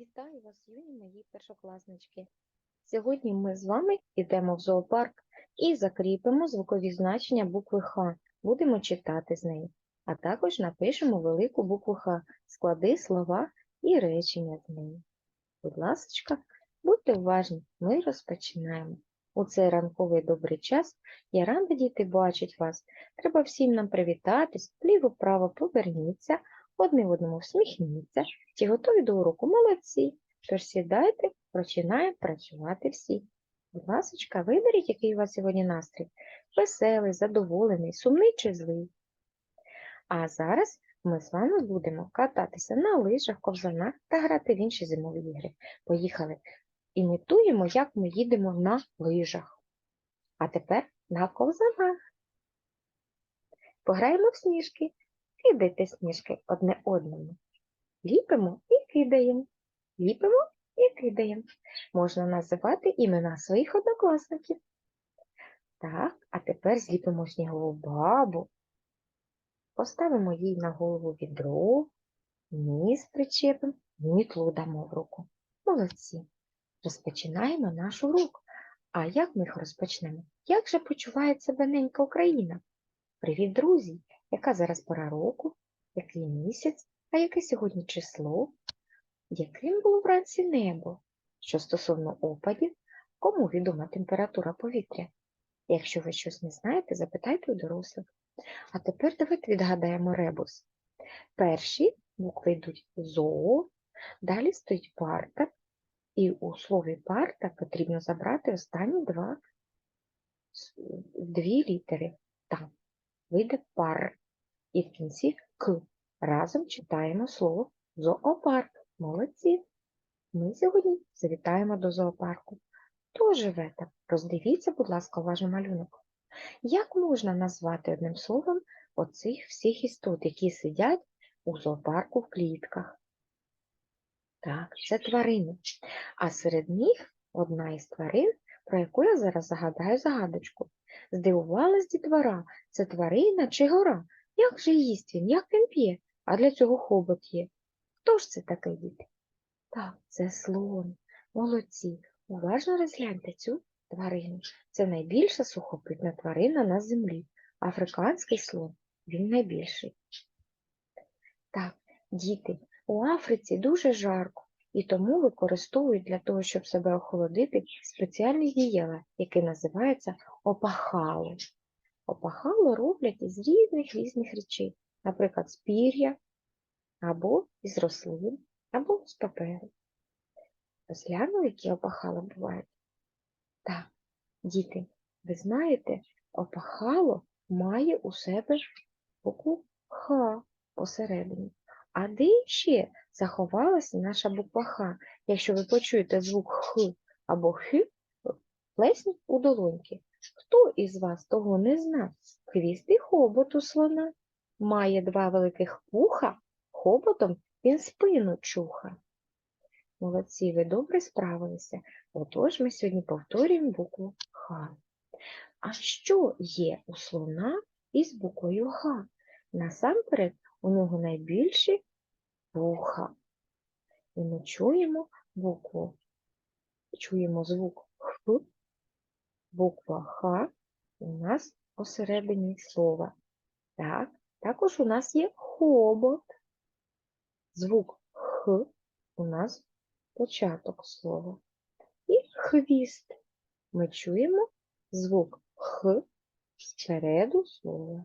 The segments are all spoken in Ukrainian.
Вітаю вас, юні мої першокласнички. Сьогодні ми з вами йдемо в зоопарк і закріпимо звукові значення букви Х. Будемо читати з неї, а також напишемо велику букву Х, склади слова і речення з неї. Будь ласка, будьте уважні, ми розпочинаємо. У цей ранковий добрий час я рада діти бачить вас. Треба всім нам привітатись, вліво-право поверніться, одне одному всміхніться. Чи готові до уроку? Молодці. Тож сідайте, починаємо працювати всі. Будь ласочка, виберіть, який у вас сьогодні настрій. Веселий, задоволений, сумний чи злий. А зараз ми з вами будемо кататися на лижах, ковзанах та грати в інші зимові ігри. Поїхали. Імітуємо, як ми їдемо на лижах. А тепер на ковзанах. Пограємо в сніжки. Кидайте сніжки одне одному. Ліпимо і кидаємо. Ліпимо і кидаємо. Можна називати імена своїх однокласників. Так, а тепер зліпимо снігову бабу. Поставимо їй на голову відро, ніс причепимо, мітлу дамо в руку. Молодці. Розпочинаємо наш урок. А як ми їх розпочнемо? Як же почуває себе ненька Україна? Привіт, друзі! Яка зараз пора року? Який місяць? А яке сьогодні число? Яким було вранці небо? Що стосовно опадів, кому відома температура повітря? Якщо ви щось не знаєте, запитайте у дорослих. А тепер давайте відгадаємо ребус. Перші букви йдуть зоо, далі стоїть парта, і у слові парта потрібно забрати останні два, дві літери. Та вийде пар. І в кінці к. Разом читаємо слово зоопарк. Молодці! Ми сьогодні завітаємо до зоопарку. Хто живе там? Роздивіться, будь ласка, уважно малюнок. Як можна назвати одним словом оцих всіх істот, які сидять у зоопарку в клітках? Так, це тварини. А серед них одна із тварин, про яку я зараз загадаю загадочку. Здивувалась дітвора, це тварина чи гора? Як же їсть він, як він п'є, а для цього хобот є. Хто ж це такий діти? Так, це слон. Молодці. Уважно розгляньте цю тварину. Це найбільша сухопитна тварина на землі. Африканський слон. Він найбільший. Так, діти, у Африці дуже жарко, і тому використовують для того, щоб себе охолодити, спеціальне дієло, яке називається опахало. Опахало роблять із різних різних речей, наприклад, з пір'я, або із рослин, або з паперу. Розглянули, які опахала бувають? Так, діти, ви знаєте, опахало має у себе букву Х посередині. А де ще заховалася наша буква Х? Якщо ви почуєте звук Х або Х, плесніть у долоньки. Хто із вас того не знав? Хвіст і хобот у слона має два великих вуха, хоботом він спину чуха. Молодці, ви добре справилися. Отож, ми сьогодні повторюємо букву Х. А що є у слона із буквою Х? Насамперед, у нього найбільші вуха. І ми чуємо букву, чуємо звук Х, буква Х у нас посередині слова. Так, також у нас є хобот. Звук Х у нас початок слова. І хвіст. Ми чуємо звук Х спереду слова.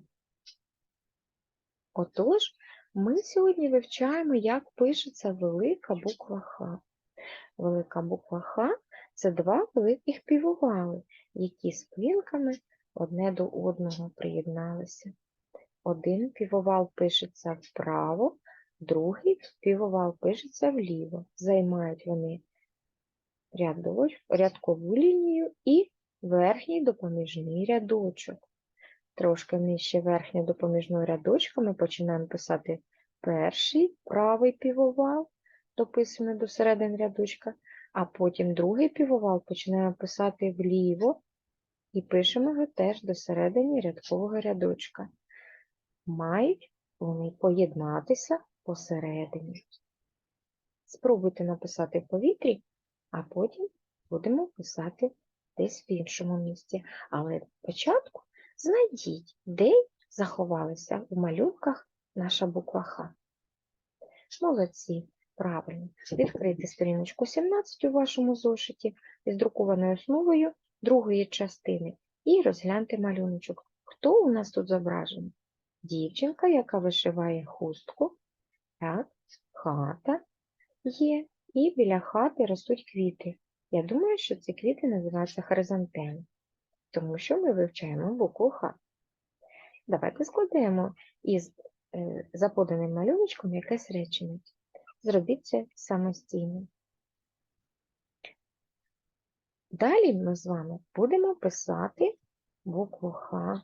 Отож, ми сьогодні вивчаємо, як пишеться велика буква Х. Велика буква Х це два великих півовали, які спинками одне до одного приєдналися. Один півовал пишеться вправо, другий півовал пишеться вліво. Займають вони рядкову лінію і верхній допоміжний рядочок. Трошки нижче верхнього допоміжного рядочка ми починаємо писати перший правий півовал, дописуємо до середини рядочка, а потім другий півовал починаємо писати вліво і пишемо його теж до середини рядкового рядочка. Мають вони поєднатися посередині. Спробуйте написати в повітрі, а потім будемо писати десь в іншому місці. Але спочатку знайдіть, де заховалася у малюнках наша буква Х. Молодці, правильно. Відкрийте сторіночку 17 у вашому зошиті із друкованою основою другої частини і розгляньте малюночок. Хто у нас тут зображений? Дівчинка, яка вишиває хустку, так, хата є, і біля хати ростуть квіти. Я думаю, що ці квіти називаються хризантеми, тому що ми вивчаємо букву Х. Давайте складемо із е, за поданим малюночком якесь речення. Зробіть це самостійно. Далі ми з вами будемо писати букву Х.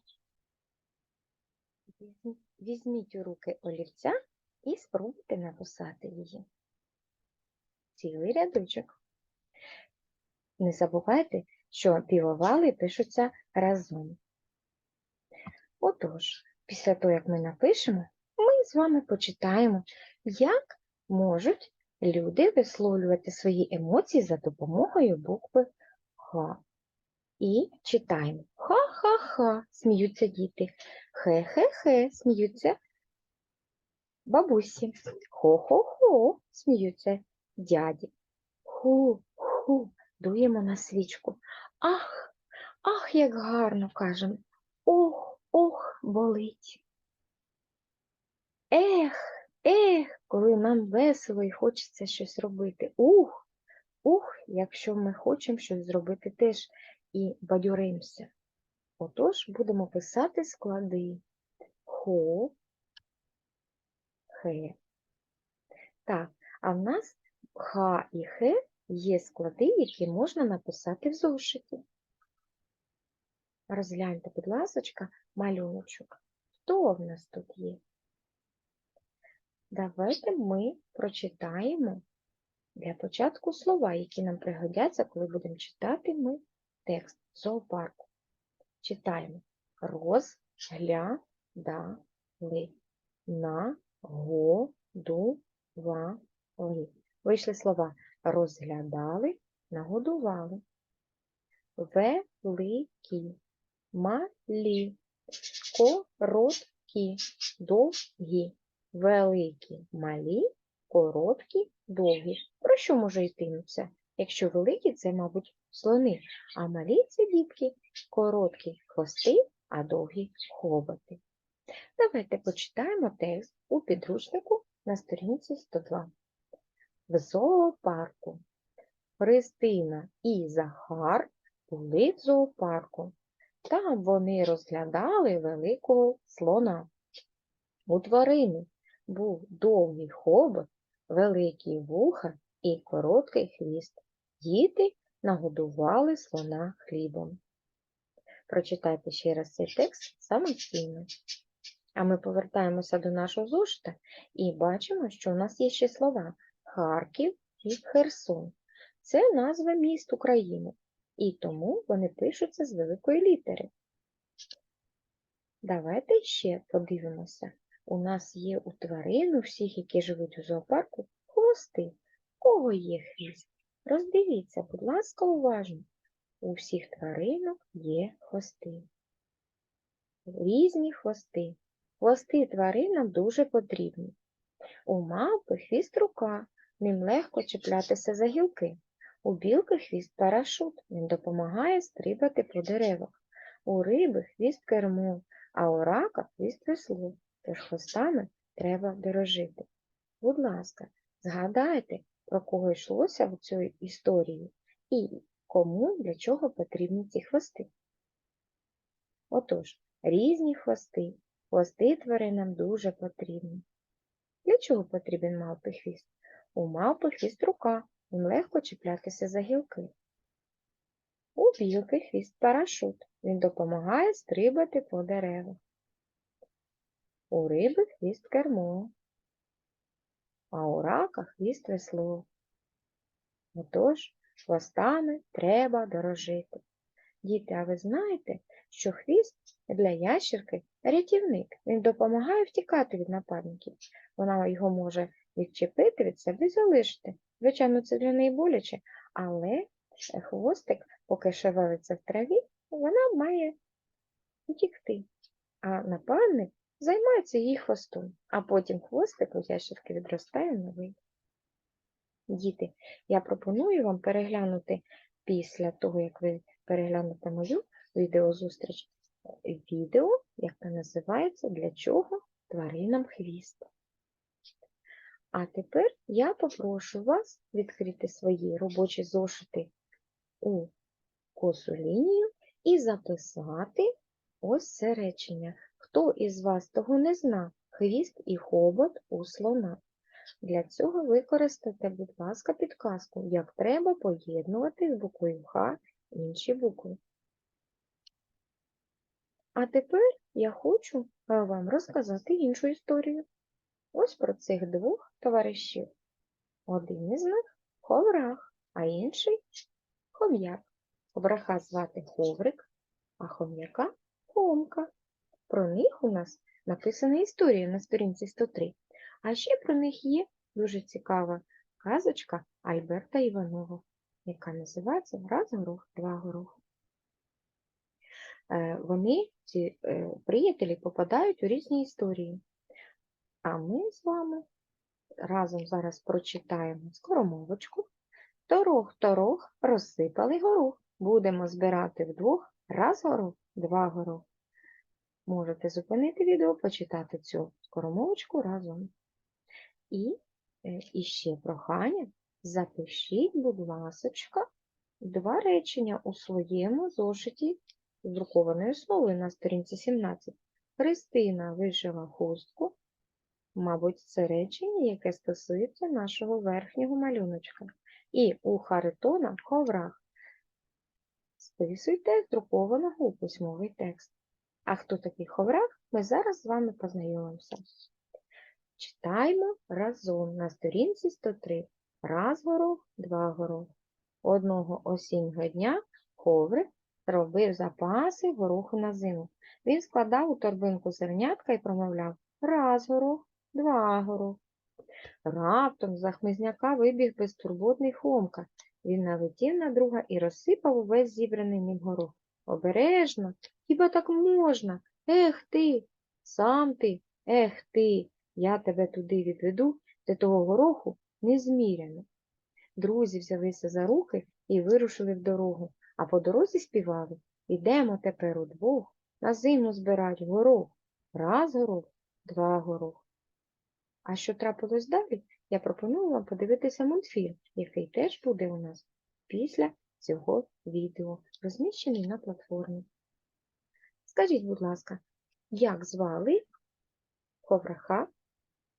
Візьміть у руки олівця і спробуйте написати її. Цілий рядочок. Не забувайте, що півовали пишуться разом. Отож, після того, як ми напишемо, ми з вами почитаємо, як можуть люди висловлювати свої емоції за допомогою букви Х. І читаємо Ха-ха-ха, сміються діти. Хе-хе-хе, сміються бабусі. Хо-хо-хо, сміються дяді. Ху-ху, дуємо на свічку. Ах, ах, як гарно кажемо. Ох, ох, болить. Ех, ех, коли нам весело і хочеться щось робити. Ух, ух, якщо ми хочемо щось зробити теж і бадьоримося. Отож, будемо писати склади. Хо, хе. Так, а в нас ха і хе є склади, які можна написати в зошиті. Розгляньте, будь ласочка, малюночок. Хто в нас тут є? Давайте ми прочитаємо для початку слова, які нам пригодяться, коли будемо читати ми текст зоопарку. Читаємо розглядали нагодували. Вийшли слова розглядали, нагодували. Великі, малі, короткі, довгі. Великі, малі, короткі, довгі. Про що може йтимуться? Якщо великі, це, мабуть, слони, а малі це дітки, короткі хвости, а довгі хоботи. Давайте почитаємо текст у підручнику на сторінці 102. В зоопарку. Христина і Захар були в зоопарку. Там вони розглядали великого слона. У тварини був довгий хобот, великі вуха і короткий хвіст. Діти нагодували слона хлібом. Прочитайте ще раз цей текст самостійно. А ми повертаємося до нашого зошита і бачимо, що у нас є ще слова Харків і Херсон. Це назва міст України, і тому вони пишуться з великої літери. Давайте ще подивимося. У нас є у тварин, у всіх, які живуть у зоопарку, хвости. У кого є хвіст? Роздивіться, будь ласка, уважно. У всіх тваринок є хвости. Різні хвости. Хвости тваринам дуже потрібні. У мавпи хвіст рука, ним легко чіплятися за гілки. У білки хвіст парашут, він допомагає стрибати по деревах. У риби хвіст кермо, а у рака хвіст весло, тож хвостами треба дорожити. Будь ласка, згадайте, про кого йшлося в цій історії і кому для чого потрібні ці хвости. Отож, різні хвости. Хвости тваринам дуже потрібні. Для чого потрібен мавпи хвіст? У мавпи хвіст рука, їм легко чіплятися за гілки. У білки хвіст парашут, він допомагає стрибати по деревах. У риби хвіст кермо, а у рака хвіст весло. Отож, хвостами треба дорожити. Діти, а ви знаєте, що хвіст для ящерки рятівник. Він допомагає втікати від нападників. Вона його може відчепити від себе і залишити. Звичайно, це для неї боляче, але хвостик, поки шевелиться в траві, вона має утікти. А нападник займається її хвостом, а потім хвостик у ящерки відростає новий. Діти, я пропоную вам переглянути після того, як ви переглянете мою відеозустріч, відео, яке називається Для чого тваринам хвіст. А тепер я попрошу вас відкрити свої робочі зошити у косу лінію і записати ось це речення. Хто із вас того не зна? Хвіст і хобот у слона. Для цього використайте, будь ласка, підказку, як треба поєднувати з буквою Х інші букви. А тепер я хочу е, вам розказати іншу історію. Ось про цих двох товаришів. Один із них ховрах, а інший хом'як. Ховраха звати Ховрик, а хом'яка Хомка. Про них у нас написана історія на сторінці 103. А ще про них є дуже цікава казочка Альберта Іванова, яка називається Раз горох, два горох. Е, Вони, ці е, приятелі, попадають у різні історії. А ми з вами разом зараз прочитаємо скоромовочку. Торох, торох, розсипали горох. Будемо збирати вдвох, раз горох, два горох. Можете зупинити відео, почитати цю скоромовочку разом. І, е, і ще прохання, запишіть, будь ласочка, два речення у своєму зошиті з друкованою словою на сторінці 17. Христина вишила хустку. Мабуть, це речення, яке стосується нашого верхнього малюночка. І у Харитона ховрах. Списуйте друкованого у письмовий текст. А хто такий ховрах, ми зараз з вами познайомимося. Читаємо разом на сторінці 103. Раз горох, два горох. Одного осіннього дня ховрик робив запаси гороху на зиму. Він складав у торбинку зернятка і промовляв раз горох, два горох. Раптом за хмизняка вибіг безтурботний Хомка. Він налетів на друга і розсипав увесь зібраний ним горох. Обережно, хіба так можна? Ех ти, сам ти, ех ти, я тебе туди відведу, де того гороху незміряно. Друзі взялися за руки і вирушили в дорогу, а по дорозі співали Ідемо тепер удвох, на зиму збирать горох. Раз горох, два горох. А що трапилось далі, я пропоную вам подивитися мультфільм, який теж буде у нас після цього відео, розміщений на платформі. Скажіть, будь ласка, як звали ховраха,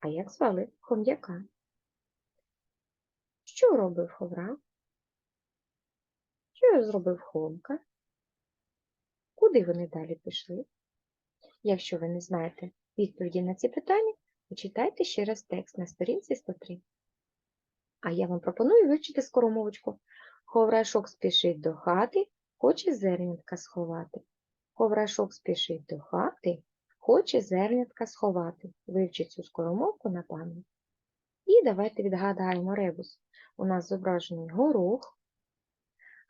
а як звали хом'яка? Що робив ховра? Що зробив хомка? Куди вони далі пішли? Якщо ви не знаєте відповіді на ці питання, почитайте ще раз текст на сторінці 103. А я вам пропоную вивчити скоромовочку. Ховрашок спішить до хати, хоче зернятка сховати. Ховрашок спішить до хати, хоче зернятка сховати. Вивчіть цю скоромовку на пам'ять. І давайте відгадаємо ребус. У нас зображений горох,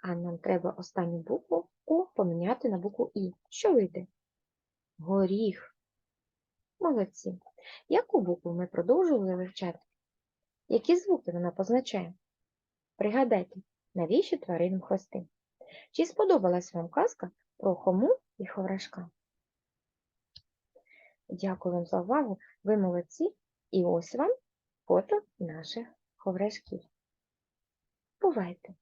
а нам треба останню букву О поміняти на букву І. Що вийде? Горіх. Молодці. Яку букву ми продовжували вивчати? Які звуки вона позначає? Пригадайте, навіщо тваринам хвости? Чи сподобалась вам казка про хому і ховрашка? Дякую вам за увагу. Ви молодці. І ось вам фото наших ховрашків. Бувайте!